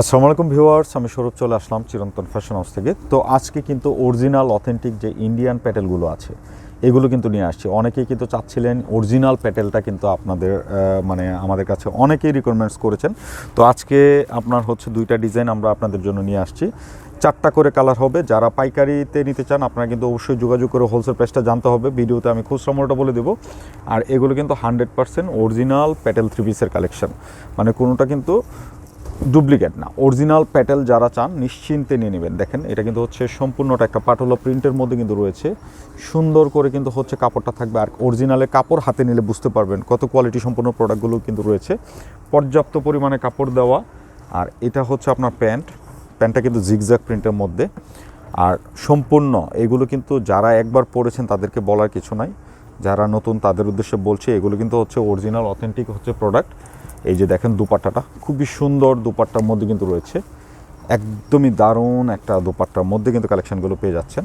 আসসালামু আলাইকুম ভিউয়ার্স, আমি সৌরভ চলে আসলাম চিরন্তন ফ্যাশন হাউস থেকে। তো আজকে কিন্তু অরিজিনাল অথেন্টিক যে ইন্ডিয়ান প্যাটেলগুলো আছে, এগুলো কিন্তু নিয়ে আসছি। অনেকেই কিন্তু চাচ্ছিলেন অরিজিনাল প্যাটেলটা কিন্তু আপনাদের মানে আমাদের কাছে অনেকেই রিকোয়ারমেন্টস করেছেন। তো আজকে আপনার হচ্ছে দুইটা ডিজাইন আমরা আপনাদের জন্য নিয়ে আসছি। চারটা করে কালার হবে। যারা পাইকারিতে নিতে চান, আপনারা কিন্তু অবশ্যই যোগাযোগ করে হোলসেল প্রাইসটা জানতে হবে। ভিডিওতে আমি খুচরা মূল্যটা বলে দেবো। আর এগুলো কিন্তু হান্ড্রেড পার্সেন্ট অরিজিনাল প্যাটেল থ্রি পিসের কালেকশন মানে কোনোটা কিন্তু ডুপ্লিকেট না। অরিজিনাল প্যাটেল যারা চান, নিশ্চিন্তে নিয়ে নেবেন। দেখেন, এটা কিন্তু হচ্ছে সম্পূর্ণটা একটা পাটোলা প্রিন্টের মধ্যে কিন্তু রয়েছে। সুন্দর করে কিন্তু হচ্ছে কাপড়টা থাকবে। আর অরিজিনালে কাপড় হাতে নিলে বুঝতে পারবেন কত কোয়ালিটি সম্পূর্ণ প্রোডাক্টগুলো কিন্তু রয়েছে। পর্যাপ্ত পরিমাণে কাপড় দেওয়া। আর এটা হচ্ছে আপনার প্যান্ট। প্যান্টটা কিন্তু জিগজ্যাগ প্রিন্টের মধ্যে। আর সম্পূর্ণ এগুলো কিন্তু যারা একবার পরেছেন তাদেরকে বলার কিছু নাই। যারা নতুন তাদের উদ্দেশ্যে বলছে, এগুলো কিন্তু হচ্ছে অরিজিনাল অথেন্টিক হচ্ছে প্রোডাক্ট এই যে দেখেন দুপাট্টাটা, খুবই সুন্দর দুপাট্টার মধ্যে কিন্তু রয়েছে। একদমই দারুণ একটা দুপাট্টার মধ্যে কিন্তু কালেকশনগুলো পেয়ে যাচ্ছেন।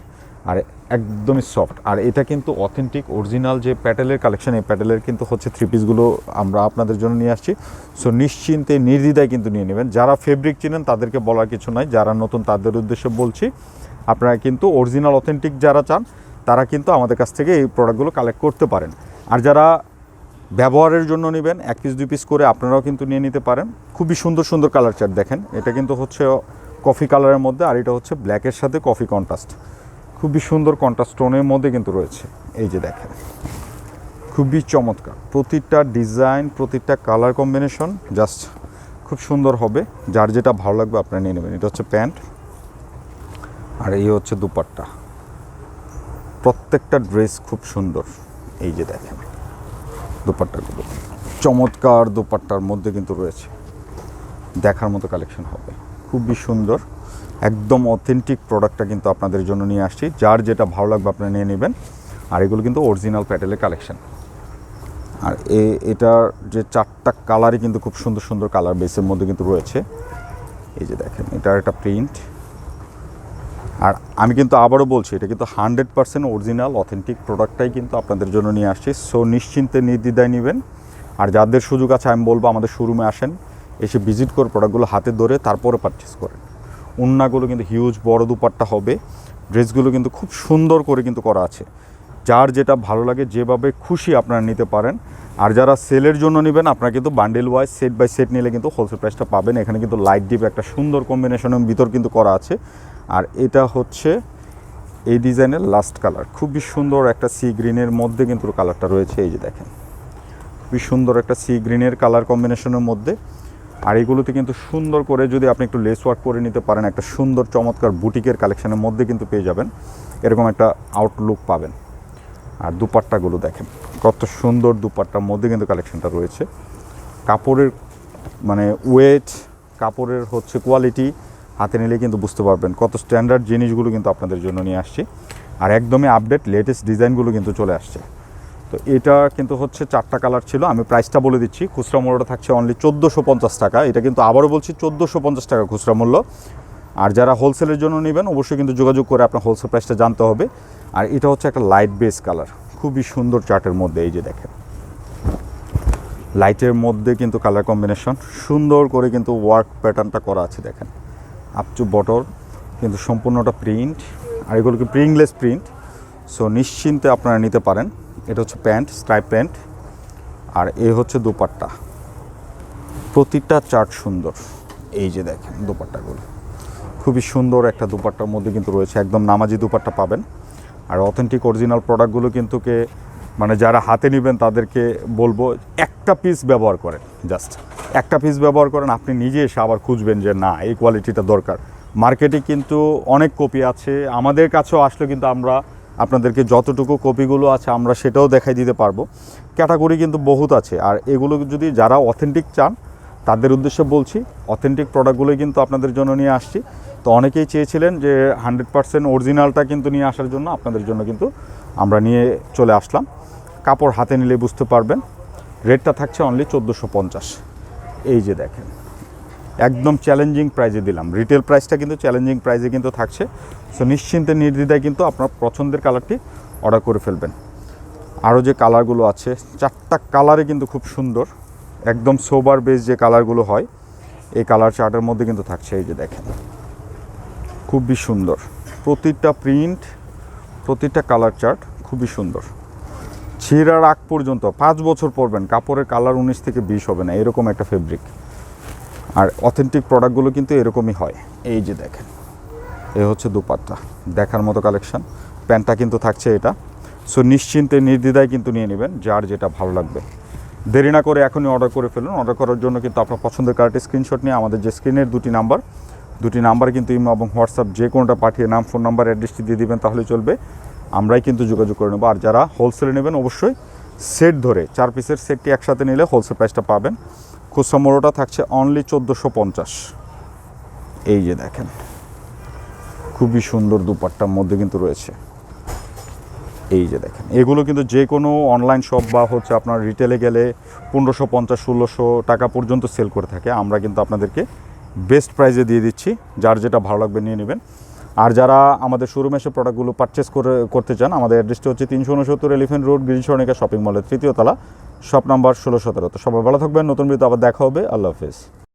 আর একদমই সফট। আর এটা কিন্তু অথেন্টিক অরিজিনাল যে প্যাটেলের কালেকশন, এই প্যাটেলের কিন্তু হচ্ছে থ্রি পিসগুলো আমরা আপনাদের জন্য নিয়ে আসছি। সো নিশ্চিন্তে, নির্দ্বিধায় কিন্তু নিয়ে নেবেন। যারা ফেব্রিক চিনেন, তাদেরকে বলার কিছু নাই। যারা নতুন, তাদের উদ্দেশ্যে বলছি, আপনারা কিন্তু অরিজিনাল অথেন্টিক যারা চান, তারা কিন্তু আমাদের কাছ থেকে এই প্রোডাক্টগুলো কালেক্ট করতে পারেন। আর যারা ব্যবহারের জন্য নেবেন, এক পিস দুই পিস করে আপনারাও কিন্তু নিয়ে নিতে পারেন। খুবই সুন্দর সুন্দর কালার চার্ট দেখেন। এটা কিন্তু হচ্ছে কফি কালারের মধ্যে, আর এটা হচ্ছে ব্ল্যাকের সাথে কফি কন্ট্রাস্ট খুবই সুন্দর কন্ট্রাস্ট টোনের মধ্যে কিন্তু রয়েছে। এই যে দেখেন, খুবই চমৎকার। প্রতিটা ডিজাইন প্রতিটা কালার কম্বিনেশন জাস্ট খুব সুন্দর হবে। যার যেটা ভালো লাগবে আপনারা নিয়ে নেবেন। এটা হচ্ছে প্যান্ট, আর এই হচ্ছে দুপাট্টা। প্রত্যেকটা ড্রেস খুব সুন্দর। এই যে দেখেন। দুপাট্টাগুলো চমৎকার দুপাট্টার মধ্যে কিন্তু রয়েছে। দেখার মতো কালেকশন হবে। খুবই সুন্দর। একদম অথেন্টিক প্রোডাক্টটা কিন্তু আপনাদের জন্য নিয়ে আসছি। যার যেটা ভালো লাগবে আপনারা নিয়ে নেবেন। আর এগুলো কিন্তু অরিজিনাল প্যাটেলের কালেকশন আর এ, এটার যে চারটা কালারই কিন্তু খুব সুন্দর সুন্দর কালার বেসের মধ্যে কিন্তু রয়েছে। এই যে দেখেন, এটার একটা প্রিন্ট আর আমি কিন্তু আবারও বলছি, এটা কিন্তু হান্ড্রেড পার্সেন্ট অরিজিনাল, অথেন্টিক প্রোডাক্টটাই কিন্তু আপনাদের জন্য নিয়ে আসছি। সো নিশ্চিন্তে নির্দ্বিধায় নেবেন। আর যাদের সুযোগ আছে, আমি বলব আমাদের শোরুমে আসেন, এসে ভিজিট করে প্রোডাক্টগুলো হাতে ধরে তারপরে পারচেস করেন। উন্নাগুলো কিন্তু হিউজ বড় দুপাট্টা হবে। ড্রেসগুলো কিন্তু খুব সুন্দর করে কিন্তু করা আছে। যার যেটা ভালো লাগে যেভাবে খুশি আপনারা নিতে পারেন। আর যারা সেলের জন্য নেবেন, আপনারা কিন্তু bundle wise set by set নিলে কিন্তু হোলসেল প্রাইসটা পাবেন। এখানে কিন্তু লাইট ডিপ একটা সুন্দর কম্বিনেশনের ভিতর কিন্তু করা আছে। আর এটা হচ্ছে এই ডিজাইনের লাস্ট কালার খুবই সুন্দর একটা সি গ্রিনের মধ্যে কিন্তু কালারটা রয়েছে, এই যে দেখেন। খুবই সুন্দর একটা সি গ্রিনের কালার কম্বিনেশনের মধ্যে। আর এগুলোতে কিন্তু সুন্দর করে যদি আপনি একটু লেস ওয়ার্ক করে নিতে পারেন, একটা সুন্দর চমৎকার বুটিকের কালেকশনের মধ্যে কিন্তু পেয়ে যাবেন। এরকম একটা আউটলুক পাবেন। আর দুপাট্টাগুলো দেখেন, কত সুন্দর দুপাট্টার মধ্যে কিন্তু কালেকশনটা রয়েছে। কাপড়ের মানে ওয়েট কাপড়ের হচ্ছে কোয়ালিটি হাতে নিলে কিন্তু বুঝতে পারবেন কত স্ট্যান্ডার্ড জিনিসগুলো কিন্তু আপনাদের জন্য নিয়ে আসছি। আর একদমই আপডেট লেটেস্ট ডিজাইনগুলো কিন্তু চলে আসছে। তো এটা কিন্তু হচ্ছে চারটা কালার ছিল, আমি প্রাইসটা বলে দিচ্ছি, খুচরা মূল্যটা থাকছে অনলি চোদ্দোশো পঞ্চাশ টাকা। এটা কিন্তু আবারও বলছি চোদ্দোশো পঞ্চাশ টাকা খুচরা মূল্য। আর যারা হোলসেলের জন্য নেবেন, অবশ্যই কিন্তু যোগাযোগ করে আপনার হোলসেল প্রাইসটা জানতে হবে। আর এটা হচ্ছে একটা লাইট বেস কালার খুবই সুন্দর চার্টের মধ্যে এই যে দেখেন। লাইটের মধ্যে কিন্তু কালার কম্বিনেশন সুন্দর করে কিন্তু ওয়ার্ক প্যাটার্নটা করা আছে দেখেন। আপ টু বটল কিন্তু সম্পূর্ণটা প্রিন্ট আর এগুলো কি প্রিংলেস প্রিন্ট সো নিশ্চিন্তে আপনারা নিতে পারেন। এটা হচ্ছে প্যান্ট স্ট্রাইপ প্যান্ট, আর এ হচ্ছে দুপাট্টা। প্রতিটা চার্ট সুন্দর। এই যে দেখেন দুপাট্টাগুলো। খুবই সুন্দর একটা দুপাট্টার মধ্যে কিন্তু রয়েছে। একদম নামাজি দুপাট্টা পাবেন। আর অথেন্টিক অরিজিনাল প্রোডাক্টগুলো কিন্তু কে মানে যারা হাতে নেবেন তাদেরকে বলব একটা পিস ব্যবহার করেন জাস্ট একটা পিস ব্যবহার করেন, আপনি নিজে এসে আবার খুঁজবেন যে না, এই কোয়ালিটিটা দরকার। মার্কেটে কিন্তু অনেক কপি আছে, আমাদের কাছেও আসলে কিন্তু আমরা আপনাদেরকে যতটুকু কপিগুলো আছে আমরা সেটাও দেখাই দিতে পারব। ক্যাটাগরি কিন্তু বহুত আছে, আর এগুলো যদি যারা অথেন্টিক চান, তাদের উদ্দেশ্যে বলছি অথেন্টিক প্রোডাক্টগুলোই কিন্তু আপনাদের জন্য নিয়ে আসছি। তো অনেকেই চেয়েছিলেন যে হান্ড্রেড পার্সেন্ট অরিজিনালটা কিন্তু নিয়ে আসার জন্য, আপনাদের জন্য কিন্তু আমরা নিয়ে চলে আসলাম। কাপড় হাতে নিলে বুঝতে পারবেন, রেটটা থাকছে অনলি চোদ্দোশো পঞ্চাশ। এই যে দেখেন, একদম চ্যালেঞ্জিং প্রাইজে দিলাম। রিটেল প্রাইসটা কিন্তু চ্যালেঞ্জিং প্রাইজে কিন্তু থাকছে। সো নিশ্চিন্তে নির্দ্বিধায় কিন্তু আপনার পছন্দের কালারটি অর্ডার করে ফেলবেন। আরও যে কালারগুলো আছে, চারটা কালারে কিন্তু খুব সুন্দর। একদম সোবার বেস যে কালারগুলো হয়, এই কালার চার্টের মধ্যে কিন্তু থাকছে। এই যে দেখেন খুবই সুন্দর। প্রতিটা প্রিন্ট প্রতিটা কালার চার্ট খুবই সুন্দর। ছিঁড়ার আগ পর্যন্ত, পাঁচ বছর পরবেন, কাপড়ের কালার উনিশ থেকে বিশ হবে না, এরকম একটা ফেব্রিক আর অথেন্টিক প্রোডাক্টগুলো কিন্তু এরকমই হয়। এই যে দেখেন, এ হচ্ছে দুপাট্টা, দেখার মতো কালেকশন প্যান্টটা কিন্তু থাকছে এটা। সো নিশ্চিন্তে, নির্দ্বিধায় কিন্তু নিয়ে নেবেন, যার যেটা ভালো লাগবে। দেরি না করে এখনই অর্ডার করে ফেলুন। অর্ডার করার জন্য কিন্তু আপনার পছন্দের কার্ডটি স্ক্রিনশট নিয়ে আমাদের যে স্ক্রিনের দুটি নাম্বার দুটি নাম্বার কিন্তু ইমো এবং হোয়াটসঅ্যাপ যে কোনোটা পাঠিয়ে নাম, ফোন নাম্বার, অ্যাড্রেসটি দিয়ে দিবেন তাহলে চলবে। আমরাই কিন্তু যোগাযোগ করে নেব। আর যারা হোলসেলে নেবেন অবশ্যই সেট ধরে, চার পিসের সেটটি একসাথে নিলে হোলসেল প্রাইসটা পাবেন। খুচরা মোড়োটা থাকছে অনলি চোদ্দোশো পঞ্চাশ। এই যে দেখেন, খুবই সুন্দর দুপাট্টার মধ্যে কিন্তু রয়েছে। এই যে দেখেন, এগুলো কিন্তু যে কোনো অনলাইন শপ বা হচ্ছে আপনার রিটেলে গেলে পনেরোশো পঞ্চাশ, ষোলোশো টাকা পর্যন্ত সেল করে থাকে। আমরা কিন্তু আপনাদেরকে বেস্ট প্রাইজে দিয়ে দিচ্ছি। যার যেটা ভালো লাগবে নিয়ে নেবেন। আর যারা আমাদের শোরুমে এসে প্রোডাক্টগুলো পারচেস করে, করতে চান, আমাদের অ্যাড্রেসটা হচ্ছে তিনশো উনসত্তর এলিফেন্ট রোড গিরিশর্ণিকা শপিং মলের তৃতীয় তলা শপ নাম্বার ষোলো সতেরো। তো সবাই ভালো থাকবেন, নতুন ভিডিও আবার দেখা হবে। আল্লাহ হাফেজ।